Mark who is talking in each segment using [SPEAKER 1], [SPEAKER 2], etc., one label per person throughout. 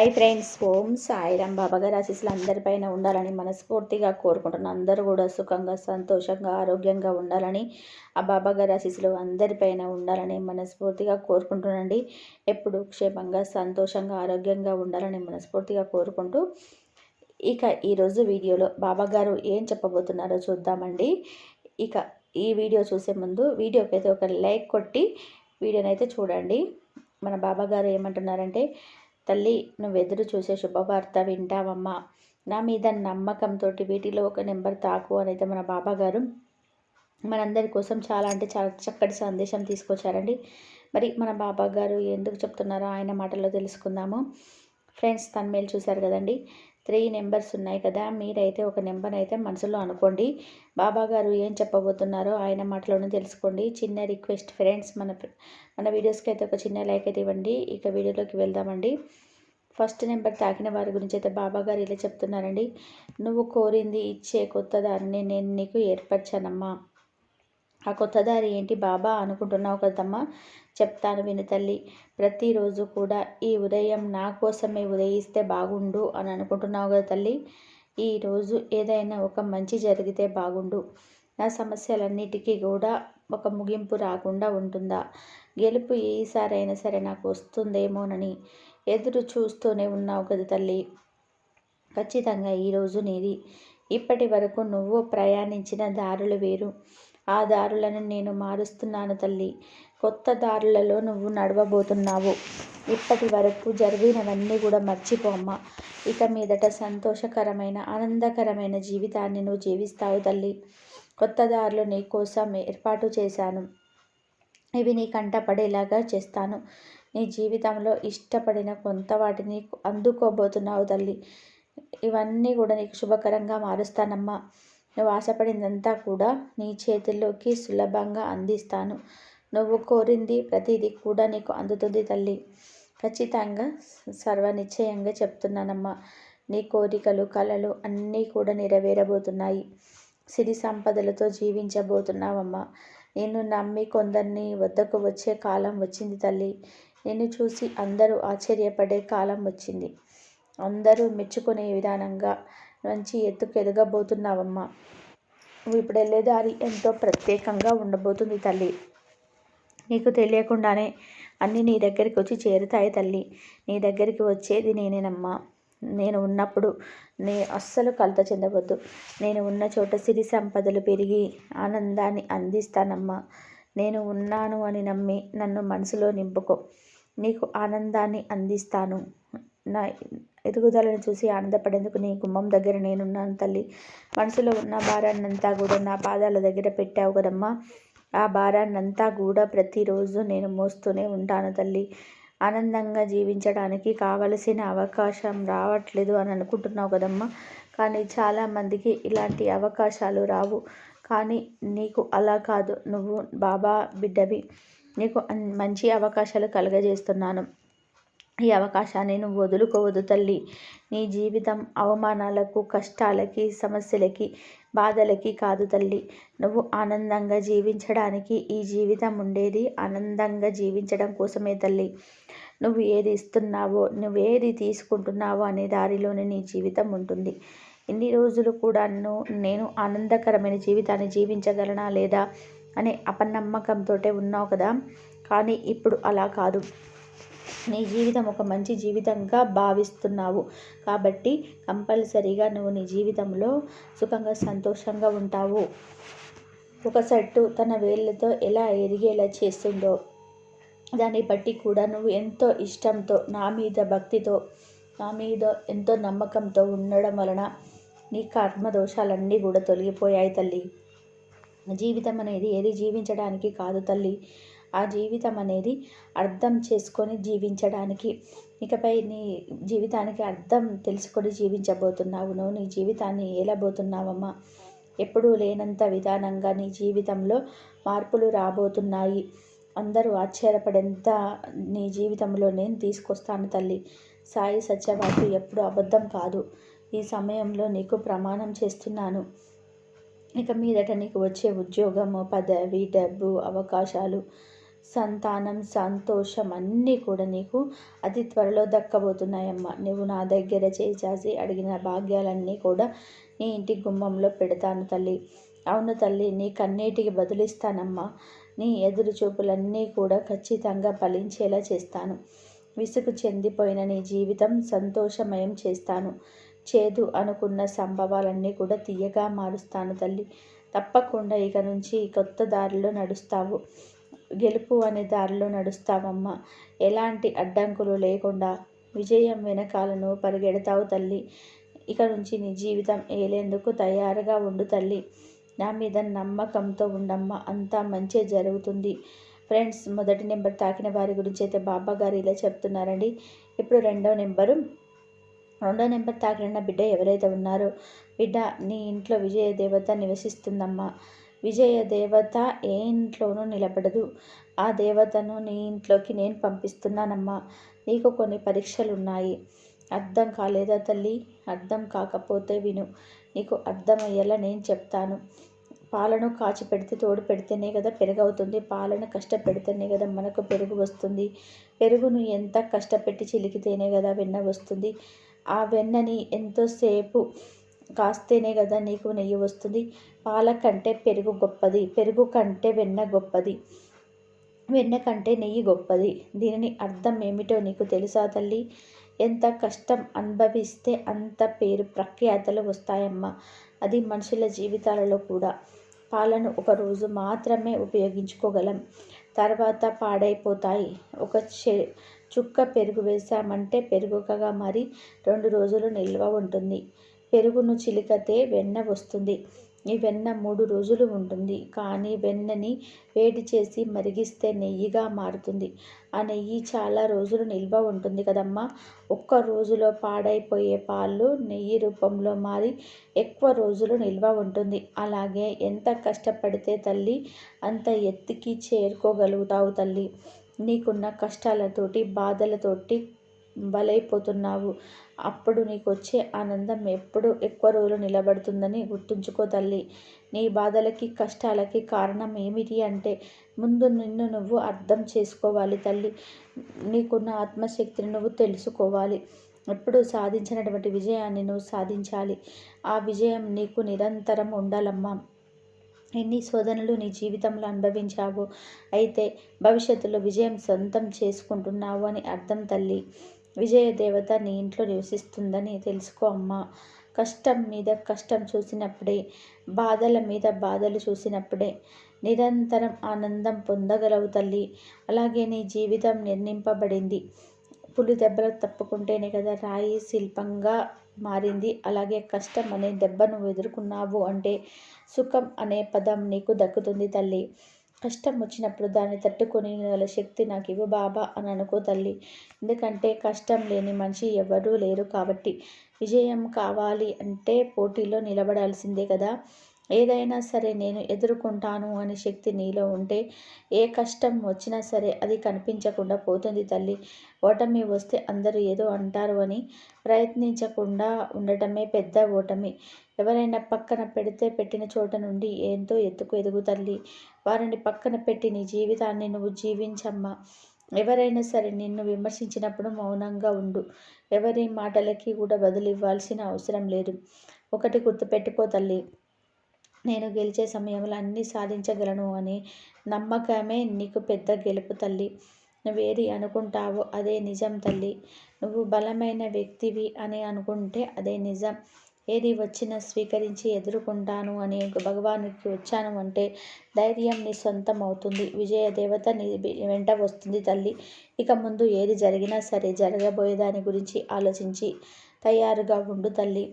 [SPEAKER 1] I friends Om Sairam Baba గారి ఆశీస్సులు అందరిపైన ఉండాలని మనస్ఫూర్తిగా కోరుకుంటున్నాను. అందరూ కూడా సుఖంగా సంతోషంగా ఆరోగ్యంగా ఉండాలని ఆ బాబా గారి ఆశీస్సులు అందరిపైన ఉండాలని మనస్ఫూర్తిగా కోరుకుంటున్నాండి ఎప్పుడు క్షేమంగా సంతోషంగా ఆరోగ్యంగా ఉండాలని మనస్ఫూర్తిగా కోరుకుంటూ ఇక ఈరోజు వీడియోలో బాబా గారు ఏం చెప్పబోతున్నారో చూద్దామండి. ఇక ఈ వీడియో చూసే ముందు వీడియోకి అయితే ఒక లైక్ కొట్టి వీడియోనైతే చూడండి. మన బాబా గారు ఏమంటున్నారంటే తల్లి నువ్వు ఎదురు చూసే శుభవార్త వింటావమ్మా. నా మీద నమ్మకంతో వీటిలో ఒక నెంబర్ తాకు అనేది మన బాబా గారు మనందరి కోసం చాలా అంటే చాలా చక్కటి సందేశం తీసుకొచ్చారండి. మరి మన బాబా గారు ఎందుకు చెప్తున్నారో ఆయన మాటల్లో తెలుసుకుందాము. ఫ్రెండ్స్ తన మేలు చూశారు కదండి. త్రీ నెంబర్స్ ఉన్నాయి కదా మీరైతే ఒక నెంబర్ అయితే మనసులో అనుకోండి. బాబా గారు ఏం చెప్పబోతున్నారో ఆయన మాటలోనే తెలుసుకోండి. చిన్న రిక్వెస్ట్ ఫ్రెండ్స్ మన మన వీడియోస్కి అయితే ఒక చిన్న లైక్ అయితే ఇవ్వండి. ఇక వీడియోలోకి వెళ్దామండి. ఫస్ట్ నెంబర్ తాకిన వారి గురించి అయితే బాబా గారు ఇలా చెప్తున్నారండి. నువ్వు కోరింది ఇచ్చే కొత్త దారిని నేను నీకు ఏర్పరచానమ్మా. ఆ కొత్త దారి ఏంటి బాబా అనుకుంటున్నావు కదమ్మా? చెప్తాను విను తల్లి. ప్రతిరోజు కూడా ఈ ఉదయం నా కోసమే ఉదయిస్తే బాగుండు అని అనుకుంటున్నావు కదా తల్లి. ఈరోజు ఏదైనా ఒక మంచి జరిగితే బాగుండు. నా సమస్యలన్నిటికీ కూడా ఒక ముగింపు రాకుండా ఉంటుందా? గెలుపు ఈసారైనా సరే నాకు వస్తుందేమోనని ఎదురు చూస్తూనే ఉన్నావు కదా తల్లి. ఖచ్చితంగా ఈరోజు నీది. ఇప్పటి వరకు నువ్వు ప్రయాణించిన దారులు వేరు. ఆ దారులను నేను మారుస్తున్నాను తల్లి. కొత్త దారులలో నువ్వు నడవబోతున్నావు. ఇప్పటి వరకు జరిగినవన్నీ కూడా మర్చిపోమ్మా ఇక మీదట సంతోషకరమైన ఆనందకరమైన జీవితాన్ని నువ్వు జీవిస్తావు తల్లి. కొత్త దారులు నీ కోసం ఏర్పాటు చేశాను. ఇవి నీ కంట పడేలాగా చేస్తాను. నీ జీవితంలో ఇష్టపడిన కొంత వాటిని అందుకోబోతున్నావు తల్లి. ఇవన్నీ కూడా నీకు శుభకరంగా మారుస్తానమ్మా. నువ్వు ఆశపడిందంతా కూడా నీ చేతుల్లోకి సులభంగా అందిస్తాను. నువ్వు కోరింది ప్రతిదీ కూడా నీకు అందుతుంది తల్లి. ఖచ్చితంగా సర్వనిశ్చయంగా చెప్తున్నానమ్మా. నీ కోరికలు కళలు అన్నీ కూడా నెరవేరబోతున్నాయి. సిరి సంపదలతో జీవించబోతున్నావమ్మా. నేను నమ్మి కొందరిని వద్దకు వచ్చే కాలం వచ్చింది తల్లి. నిన్ను చూసి అందరూ ఆశ్చర్యపడే కాలం వచ్చింది. అందరూ మెచ్చుకునే విధానంగా మంచి ఎత్తుకు ఎదగబోతున్నావమ్మా. నువ్వు ఇప్పుడు వెళ్ళే దారి ఎంతో ప్రత్యేకంగా ఉండబోతుంది తల్లి. నీకు తెలియకుండానే అన్నీ నీ దగ్గరికి వచ్చి చేరుతాయి తల్లి. నీ దగ్గరికి వచ్చేది నేనేనమ్మా. నేను ఉన్నప్పుడు నే అస్సలు కలత చెందవద్దు. నేను ఉన్న చోట సిరి సంపదలు పెరిగి ఆనందాన్ని అందిస్తానమ్మా. నేను ఉన్నాను అని నమ్మి నన్ను మనసులో నింపుకో. నీకు ఆనందాన్ని అందిస్తాను. నా ఎదుగుదలను చూసి ఆనందపడేందుకు నీ గుమ్మం దగ్గర నేనున్నాను తల్లి. మనసులో ఉన్న భారాన్నంతా కూడా నా పాదాల దగ్గర పెట్టావు కదమ్మా. ఆ భారాన్నంతా కూడా ప్రతిరోజు నేను మోస్తూనే ఉంటాను తల్లి. ఆనందంగా జీవించడానికి కావలసిన అవకాశం రావట్లేదు అని అనుకుంటున్నావు కదమ్మా. కానీ చాలామందికి ఇలాంటి అవకాశాలు రావు. కానీ నీకు అలా కాదు. నువ్వు బాబా బిడ్డవి. నీకు మంచి అవకాశాలు కలుగజేస్తున్నాను. ఈ అవకాశాన్ని నువ్వు వదులుకోవద్దు తల్లి. నీ జీవితం అవమానాలకు కష్టాలకి సమస్యలకి బాధలకి కాదు తల్లి. నువ్వు ఆనందంగా జీవించడానికి ఈ జీవితం ఉండేది ఆనందంగా జీవించడం కోసమే తల్లి. నువ్వు ఏది ఇస్తున్నావో నువ్వేది తీసుకుంటున్నావో అనే దారిలోనే నీ జీవితం ఉంటుంది. ఇన్ని రోజులు కూడా నేను ఆనందకరమైన జీవితాన్ని జీవించగలనా లేదా అనే అపనమ్మకంతో ఉన్నావు కదా. కానీ ఇప్పుడు అలా కాదు. నీ జీవితం ఒక మంచి జీవితంగా భావిస్తున్నావు. కాబట్టి కంపల్సరీగా నువ్వు నీ జీవితంలో సుఖంగా సంతోషంగా ఉంటావు. ఒక సెట్టు తన వేళ్ళతో ఎలా ఎరిగేలా చేస్తుందో దాన్ని బట్టి కూడా నువ్వు ఎంతో ఇష్టంతో నా మీద భక్తితో నా మీద ఎంతో నమ్మకంతో ఉండడం వలన నీ కర్మ దోషాలన్నీ కూడా తొలగిపోయాయి తల్లి. జీవితం అనేది ఏది జీవించడానికి కాదు తల్లి. ఆ జీవితం అనేది అర్థం చేసుకొని జీవించడానికి. ఇకపై నీ జీవితానికి అర్థం తెలుసుకొని జీవించబోతున్నావు. నువ్వు నీ జీవితాన్ని ఏలబోతున్నావమ్మా. ఎప్పుడూ లేనంత విధానంగా నీ జీవితంలో మార్పులు రాబోతున్నాయి. అందరూ ఆశ్చర్యపడేంత నీ జీవితంలో నేను తీసుకొస్తాను తల్లి. సాయి సత్యవాకు ఎప్పుడు అబద్ధం కాదు. ఈ సమయంలో నీకు ప్రమాణం చేస్తున్నాను. ఇక మీదట నీకు వచ్చే ఉద్యోగము పదవి డబ్బు అవకాశాలు సంతానం సంతోషం అన్నీ కూడా నీకు అతి త్వరలో దక్కబోతున్నాయమ్మా. నువ్వు నా దగ్గర చేసి అడిగిన భాగ్యాలన్నీ కూడా నీ ఇంటి గుమ్మంలో పెడతాను తల్లి. అవును తల్లి నీ కన్నీటికి బదులిస్తానమ్మా. నీ ఎదురు చూపులన్నీ కూడా ఖచ్చితంగా ఫలించేలా చేస్తాను. విసుగు చెందిపోయిన నీ జీవితం సంతోషమయం చేస్తాను. చేదు అనుకున్న సంభవాలన్నీ కూడా తీయగా మారుస్తాను తల్లి. తప్పకుండా ఇక నుంచి కొత్త దారిలో నడుస్తావు. గెలుపు అనే దారిలో నడుస్తావమ్మా. ఎలాంటి అడ్డంకులు లేకుండా విజయం వెనకాలను పరిగెడతావు తల్లి. ఇక నుంచి నీ జీవితం ఏలేందుకు తయారుగా ఉండు తల్లి. నా మీద నమ్మకంతో ఉండమ్మా. అంతా మంచి జరుగుతుంది. ఫ్రెండ్స్ మొదటి నెంబర్ తాకిన వారి గురించి అయితే బాబా గారు ఇలా చెప్తున్నారండి. ఇప్పుడు రెండో నెంబరు. రెండో నెంబర్ తాకిన బిడ్డ ఎవరైతే ఉన్నారో బిడ్డ నీ ఇంట్లో విజయ దేవత నివసిస్తుందమ్మా. విజయ దేవత ఏ ఇంట్లోనూ నిలబడదు. ఆ దేవతను నీ ఇంట్లోకి నేను పంపిస్తున్నానమ్మా. నీకు కొన్ని పరీక్షలు ఉన్నాయి అర్థం కాలేదా తల్లి? అర్థం కాకపోతే విను. నీకు అర్థమయ్యేలా నేను చెప్తాను. పాలను కాచి పెడితే తోడు పెడితేనే కదా పెరుగు అవుతుంది పాలను కష్టపెడితేనే కదా మనకు పెరుగు వస్తుంది. పెరుగును ఎంత కష్టపెట్టి చిలికితేనే కదా వెన్న వస్తుంది. ఆ వెన్నని ఎంతోసేపు కాస్తేనే కదా నీకు నెయ్యి వస్తుంది. పాల కంటే పెరుగు గొప్పది. పెరుగు కంటే వెన్న గొప్పది. వెన్న కంటే నెయ్యి గొప్పది. దీనిని అర్థం ఏమిటో నీకు తెలుసా తల్లి? ఎంత కష్టం అనుభవిస్తే అంత పేరు ప్రఖ్యాతలు వస్తాయమ్మా. అది మనుషుల జీవితాలలో కూడా. పాలను ఒకరోజు మాత్రమే ఉపయోగించుకోగలం. తర్వాత పాడైపోతాయి. ఒక చుక్క పెరుగు వేసామంటే పెరుగుకగా మరి రెండు రోజులు నిల్వ ఉంటుంది. పెరుగును చిలికతే వెన్న వస్తుంది. ఈ వెన్న మూడు రోజులు ఉంటుంది. కానీ వెన్నని వేడి చేసి మరిగిస్తే నెయ్యిగా మారుతుంది. ఆ నెయ్యి చాలా రోజులు నిల్వ ఉంటుంది కదమ్మా. ఒక్క రోజులో పాడైపోయే పాలు నెయ్యి రూపంలో మారి ఎక్కువ రోజులు నిల్వ ఉంటుంది. అలాగే ఎంత కష్టపడితే తల్లి అంత ఎత్తుకి చేరుకోగలుగుతావు తల్లి. నీకున్న కష్టాలతోటి బాధలతోటి బలైపోతున్నావు. అప్పుడు నీకు వచ్చే ఆనందం ఎప్పుడు ఎక్కువ రోజులు నిలబడుతుందని గుర్తుంచుకో తల్లి. నీ బాధలకి కష్టాలకి కారణం ఏమిటి అంటే ముందు నిన్ను నువ్వు అర్థం చేసుకోవాలి తల్లి. నీకున్న ఆత్మశక్తిని నువ్వు తెలుసుకోవాలి. ఎప్పుడు సాధించినటువంటి విజయాన్ని నువ్వు సాధించాలి. ఆ విజయం నీకు నిరంతరం ఉండాలమ్మా. ఎన్ని శోధనలు నీ జీవితంలో అనుభవించావు. అయితే భవిష్యత్తులో విజయం సొంతం చేసుకుంటున్నావు అని అర్థం తల్లి. విజయ దేవత నీ ఇంట్లో నివసిస్తుందని తెలుసుకో అమ్మా. కష్టం మీద కష్టం చూసినప్పుడే బాధల మీద బాధలు చూసినప్పుడే నిరంతరం ఆనందం పొందగలవు తల్లి. అలాగే నీ జీవితం నిర్ణింపబడింది పులి దెబ్బలు తప్పుకుంటేనే కదా రాయి శిల్పంగా మారింది. అలాగే కష్టం అనే దెబ్బను ఎదుర్కొన్నావు అంటే సుఖం అనే పదం నీకు దక్కుతుంది తల్లి. కష్టం వచ్చినప్పుడు దాన్ని తట్టుకొని గల శక్తి నాకు ఇవ్వు బాబా అని అనుకో తల్లి. ఎందుకంటే కష్టం లేని మనిషి ఎవరూ లేరు కాబట్టి. విజయం కావాలి అంటే పోటీలో నిలబడాల్సిందే కదా. ఏదైనా సరే నేను ఎదుర్కొంటాను అనే శక్తి నీలో ఉంటే ఏ కష్టం వచ్చినా సరే అది కనిపించకుండా పోతుంది తల్లి. ఓటమి వస్తే అందరూ ఏదో అంటారు అని ప్రయత్నించకుండా ఉండటమే పెద్ద ఓటమి. ఎవరైనా పక్కన పెడితే పెట్టిన చోట నుండి ఎంతో ఎత్తుకు ఎదుగు తల్లి. వారిని పక్కన పెట్టి నీ జీవితాన్ని నువ్వు జీవించమ్మా. ఎవరైనా సరే నిన్ను విమర్శించినప్పుడు మౌనంగా ఉండు. ఎవరి మాటలకి కూడా బదులు ఇవ్వాల్సిన అవసరం లేదు. ఒకటి గుర్తుపెట్టుకో తల్లి. నేను గెలిచే సమయంలో అన్నీ సాధించగలను అని నమ్మకమే నీకు పెద్ద గెలుపు తల్లి. నువ్వేది అనుకుంటావో అదే నిజం తల్లి. నువ్వు బలమైన వ్యక్తివి అని అనుకుంటే అదే నిజం. ఏది వచ్చినా స్వీకరించి ఎదుర్కొంటాను అని భగవానికి వచ్చాను అంటే ధైర్యం నీ సొంతం అవుతుంది. విజయ దేవత నీ వెంట వస్తుంది తల్లి. ఇక ముందు ఏది జరిగినా సరే జరగబోయే దాని గురించి ఆలోచించి తయారుగా ఉండు తల్లి.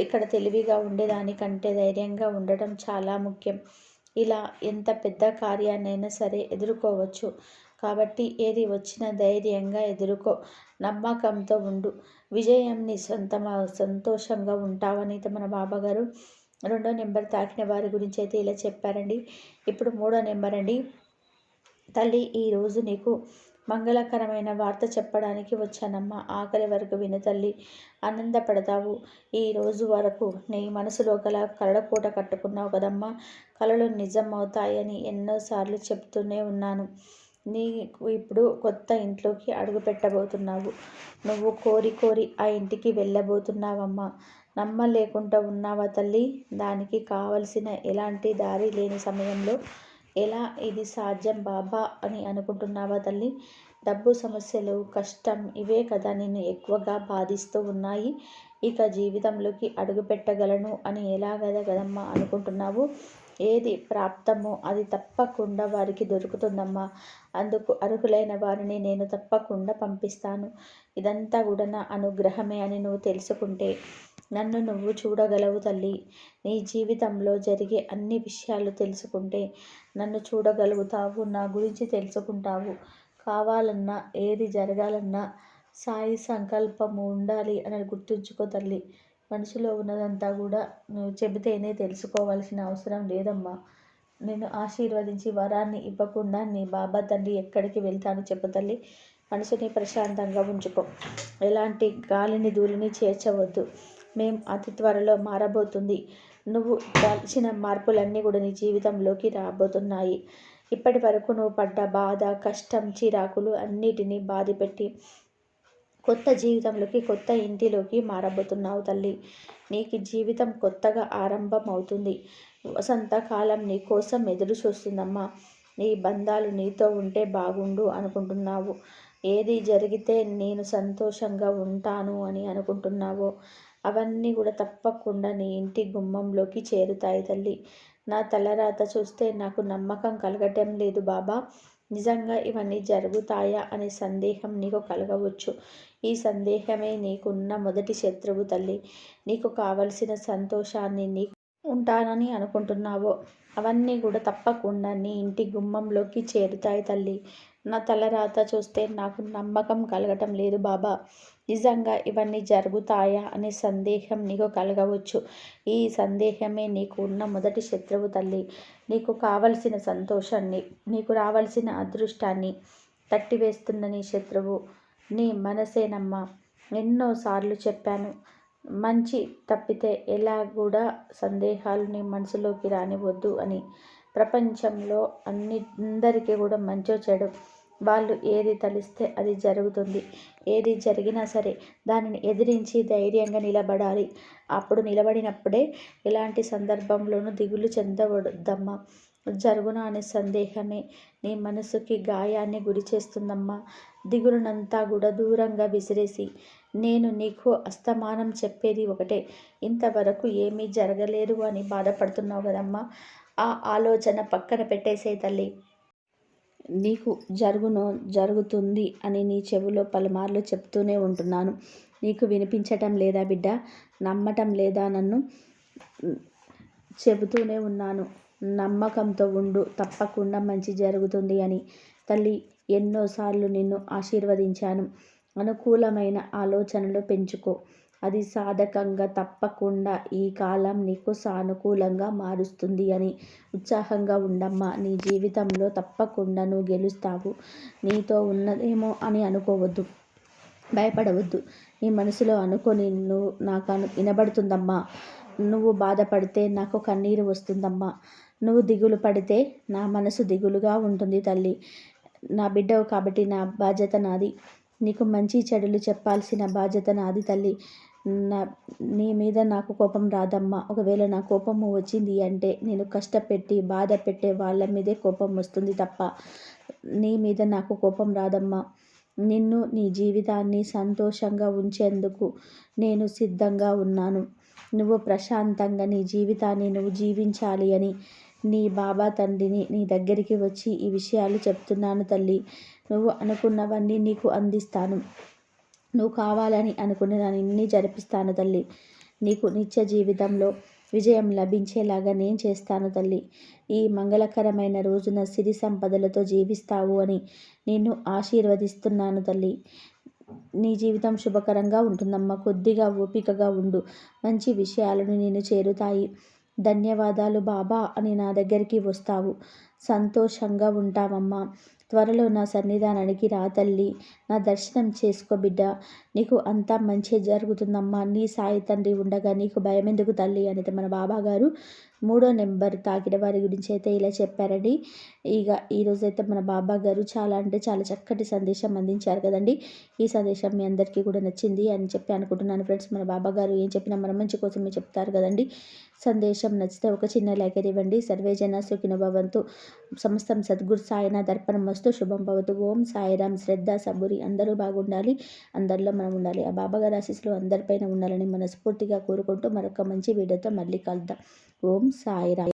[SPEAKER 1] ఇక్కడ తెలివిగా ఉండేదానికంటే ధైర్యంగా ఉండటం చాలా ముఖ్యం. ఇలా ఎంత పెద్ద కార్యాన్నైనా సరే ఎదుర్కోవచ్చు. కాబట్టి ఏది వచ్చినా ధైర్యంగా ఎదుర్కో. నమ్మకంతో ఉండు. విజయంని సొంత సంతోషంగా ఉంటావని అయితే మన బాబాగారు రెండో నెంబర్ తాకిన వారి గురించి అయితే ఇలా చెప్పారండి. ఇప్పుడు మూడో నెంబర్ అండి. తల్లి ఈరోజు నీకు మంగళకరమైన వార్త చెప్పడానికి వచ్చానమ్మా. ఆఖరి వరకు విను తల్లి ఆనందపడతావు. ఈ రోజు వరకు నీ మనసులో గల కళ్ళకూట కట్టుకున్నావు కదమ్మా. కళలు నిజం అవుతాయని ఎన్నోసార్లు చెప్తూనే ఉన్నాను. నీకు ఇప్పుడు కొత్త ఇంట్లోకి అడుగు పెట్టబోతున్నావు. నువ్వు కోరి కోరి ఆ ఇంటికి వెళ్ళబోతున్నావమ్మా. నమ్మలేకుండా ఉన్నావా తల్లి? దానికి కావలసిన ఎలాంటి దారి లేని సమయంలో ఎలా ఇది సాధ్యం బాబా అని అనుకుంటున్నావా తల్లి? డబ్బు సమస్యలు కష్టం ఇవే కదా నిన్ను ఎక్కువగా బాధిస్తూ ఉన్నాయి. ఇక జీవితంలోకి అడుగు పెట్టగలను అని ఎలాగదా కదమ్మా అనుకుంటున్నావు? ఏది ప్రాప్తమో అది తప్పకుండా వారికి దొరుకుతుందమ్మా. అందుకు అర్హులైన వారిని నేను తప్పకుండా పంపిస్తాను. ఇదంతా కూడా నా అనుగ్రహమే అని నువ్వు తెలుసుకుంటే నన్ను నువ్వు చూడగలవు తల్లి. నీ జీవితంలో జరిగే అన్ని విషయాలు తెలుసుకుంటే నన్ను చూడగలుగుతావు నా గురించి తెలుసుకుంటావు. కావాలన్నా ఏది జరగాలన్నా సాయి సంకల్పము ఉండాలి అని గుర్తుంచుకో తల్లి. మనసులో ఉన్నదంతా కూడా నువ్వు చెబితేనే తెలుసుకోవాల్సిన అవసరం లేదమ్మా. నేను ఆశీర్వదించి వరాన్ని ఇవ్వకుండా నీ బాబా తండ్రి ఎక్కడికి వెళ్తాను చెప్పు తల్లి. మనసుని ప్రశాంతంగా ఉంచుకో. ఎలాంటి గాలిని ధూళిని చేర్చవద్దు. మేం అతి త్వరలో మారబోతుంది. నువ్వు దాల్చిన మార్పులన్నీ కూడా నీ జీవితంలోకి రాబోతున్నాయి. ఇప్పటి వరకు నువ్వు పడ్డ బాధ కష్టం చిరాకులు అన్నిటినీ బాధపెట్టి కొత్త జీవితంలోకి కొత్త ఇంటిలోకి మారబోతున్నావు తల్లి. నీకు జీవితం కొత్తగా ఆరంభం అవుతుంది వసంతకాలం నీ కోసం ఎదురు చూస్తుందమ్మా నీ బంధాలు నీతో ఉంటే బాగుండు అనుకుంటున్నావు. ఏది జరిగితే నేను సంతోషంగా ఉంటాను అని అనుకుంటున్నావో అవన్నీ కూడా తప్పకుండా నీ ఇంటి గుమ్మంలోకి చేరుతాయి తల్లి. నా తలరాత చూస్తే నాకు నమ్మకం కలగటం లేదు బాబా. నిజంగా ఇవన్నీ జరుగుతాయా అనే సందేహం నీకు కలగవచ్చు. ఈ సందేహమే నీకున్న మొదటి శత్రువు తల్లి. నీకు కావలసిన సంతోషాన్ని నీకు ఉంటానని అనుకుంటున్నావో అవన్నీ కూడా తప్పకుండా నీ ఇంటి గుమ్మంలోకి చేరుతాయి తల్లి. నా తలరాత చూస్తే నాకు నమ్మకం కలగటం లేదు బాబా. నిజంగా ఇవన్నీ జరుగుతాయా అనే సందేహం నీకు కలగవచ్చు. ఈ సందేహమే నీకు ఉన్న మొదటి శత్రువు తల్లి. నీకు కావలసిన సంతోషాన్ని నీకు రావాల్సిన అదృష్టాన్ని తట్టివేస్తున్న నీ శత్రువు. నీ మనసేనమ్మా. ఎన్నోసార్లు చెప్పాను మంచి తప్పితే ఎలా కూడా సందేహాలు నీ మనసులోకి రానివద్దు అని. ప్రపంచంలో అన్ని అందరికీ కూడా మంచో చెడు వాళ్ళు ఏది తలిస్తే అది జరుగుతుంది. ఏది జరిగినా సరే దానిని ఎదిరించి ధైర్యంగా నిలబడాలి. అప్పుడు నిలబడినప్పుడే ఎలాంటి సందర్భంలోనూ దిగులు చెందవద్దమ్మా. జరుగున అనే సందేహమే నీ మనసుకి గాయాన్ని గురి చేస్తుందమ్మా. దిగులునంతా కూడా దూరంగా విసిరేసి నేను నీకు అస్తమానం చెప్పేది ఒకటే. ఇంతవరకు ఏమీ జరగలేదు అని బాధపడుతున్నావు కదమ్మా. ఆ ఆలోచన పక్కన పెట్టేసే తల్లి. నీకు జరుగునో జరుగుతుంది అని నీ చెవిలో పలుమార్లు చెప్తూనే ఉంటున్నాను. నీకు వినిపించటం లేదా బిడ్డ? నమ్మటం లేదా నన్ను? చెబుతూనే ఉన్నాను. నమ్మకంతో ఉండు తప్పకుండా మంచి జరుగుతుంది అని. తల్లి ఎన్నోసార్లు నిన్ను ఆశీర్వదించాను. అనుకూలమైన ఆలోచనలు పెంచుకో. అది సాధకంగా తప్పకుండా ఈ కాలం నీకు సానుకూలంగా మారుస్తుంది అని ఉత్సాహంగా ఉండమ్మా. నీ జీవితంలో తప్పకుండా నువ్వు గెలుస్తావు. నీతో ఉన్నదేమో అని అనుకోవద్దు. భయపడవద్దు. నీ మనసులో అనుకొని నువ్వు నాకు అను వినబడుతుందమ్మా. నువ్వు బాధపడితే నాకు కన్నీరు వస్తుందమ్మా. నువ్వు దిగులు పడితే నా మనసు దిగులుగా ఉంటుంది తల్లి. నా బిడ్డవు కాబట్టి నా బాధ్యత నాది. నీకు మంచి చెడులు చెప్పాల్సిన బాధ్యత నాది తల్లి. నా నీ మీద నాకు కోపం రాదమ్మా. ఒకవేళ నా కోపము వచ్చింది అంటే నేను కష్టపెట్టి బాధ పెట్టే వాళ్ళ మీదే కోపం వస్తుంది తప్ప నీ మీద నాకు కోపం రాదమ్మా. నిన్ను నీ జీవితాన్ని సంతోషంగా ఉంచేందుకు నేను సిద్ధంగా ఉన్నాను. నువ్వు ప్రశాంతంగా నీ జీవితాన్ని నువ్వు జీవించాలి అని నీ బాబా తండ్రిని నీ దగ్గరికి వచ్చి ఈ విషయాలు చెప్తున్నాను తల్లి. నువ్వు అనుకున్నవన్నీ నీకు అందిస్తాను. నువ్వు కావాలని అనుకునే దాన్ని జరిపిస్తాను తల్లి. నీకు నిత్య జీవితంలో విజయం లభించేలాగా నేను చేస్తాను తల్లి. ఈ మంగళకరమైన రోజున సిరి సంపదలతో జీవిస్తావు అని నిన్ను ఆశీర్వదిస్తున్నాను తల్లి. నీ జీవితం శుభకరంగా ఉంటుందమ్మా. కొద్దిగా ఓపికగా ఉండు. మంచి విషయాలను నేను చేరుతాయి. ధన్యవాదాలు బాబా అని నా దగ్గరికి వస్తావు. సంతోషంగా ఉంటామమ్మా త్వరలో నా సన్నిధానానికి రా తల్లి. నా దర్శనం చేసుకో బిడ్డ. నీకు అంతా మంచి జరుగుతుందమ్మా. నీ సాయి తండ్రి ఉండగా నీకు భయం ఎందుకు తల్లి? అనేది మన బాబా గారు మూడో నెంబర్ తాకిన వారి గురించి అయితే ఇలా చెప్పారండి. ఇక ఈరోజైతే మన బాబా గారు చాలా అంటే చాలా చక్కటి సందేశం అందించారు కదండి. ఈ సందేశం మీ అందరికీ కూడా నచ్చింది అని చెప్పి అనుకుంటున్నాను ఫ్రెండ్స్. మన బాబా గారు ఏం చెప్పినా మన మంచి కోసమే చెప్తారు కదండి. సందేశం నచ్చితే ఒక చిన్న లైక్ ఇవ్వండి. సర్వేజన సుఖిన భవంతు. సమస్తం సద్గురు సాయన దర్పణం వస్తూ శుభం భవతు. ఓం సాయిరామ్ శ్రద్ధ సబురి. అందరూ బాగుండాలి. అందరిలో మనం ఉండాలి. ఆ బాబా గారి ఆశీస్సులు అందరిపైన ఉండాలని మనస్ఫూర్తిగా కోరుకుంటూ మరొక మంచి వీడియోతో మళ్ళీ కలుద్దాం. ఓం సాయిరామ్